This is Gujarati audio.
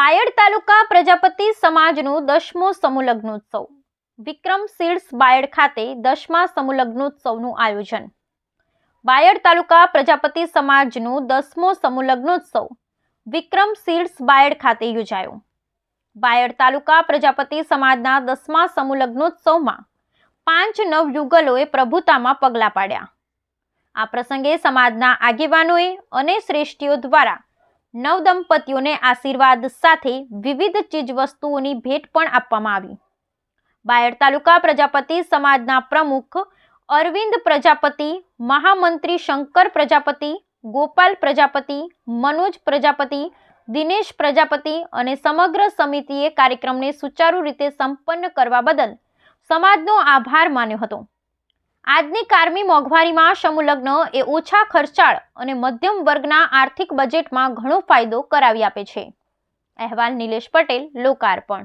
બાયડ તાલુકા પ્રજાપતિ સમાજનું દસમો સમૂહલગ્નોત્સવ વિક્રમ સીડ્સ બાયડ ખાતે દસમા સમૂહલગ્નોત્સવનું આયોજન. બાયડ તાલુકા પ્રજાપતિ સમાજનું દસમો સમૂહલગ્નોત્સવ વિક્રમ સીડ્સ બાયડ ખાતે યોજાયો. બાયડ તાલુકા પ્રજાપતિ સમાજના દસમા સમૂહલગ્નોત્સવમાં પાંચ નવયુગલોએ પ્રભુતામાં પગલાં પાડ્યા. આ પ્રસંગે સમાજના આગેવાનોએ અને શ્રેષ્ઠીઓ દ્વારા નવદંપતીઓને આશીર્વાદ સાથે વિવિધ ચીજવસ્તુઓની ભેટ પણ આપવામાં આવી. બાયડ તાલુકા પ્રજાપતિ સમાજના પ્રમુખ અરવિંદ પ્રજાપતિ, મહામંત્રી શંકર પ્રજાપતિ, ગોપાલ પ્રજાપતિ, મનોજ પ્રજાપતિ, દિનેશ પ્રજાપતિ અને સમગ્ર સમિતિએ કાર્યક્રમને સુચારુ રીતે સંપન્ન કરવા બદલ સમાજનો આભાર માન્યો હતો. આજની કારમી મોંઘવારીમાં સમૂહલગ્ન એ ઓછા ખર્ચાળ અને મધ્યમ વર્ગના આર્થિક બજેટમાં ઘણો ફાયદો કરાવી આપે છે. અહેવાલ નિલેશ પટેલ, લોકાર્પણ.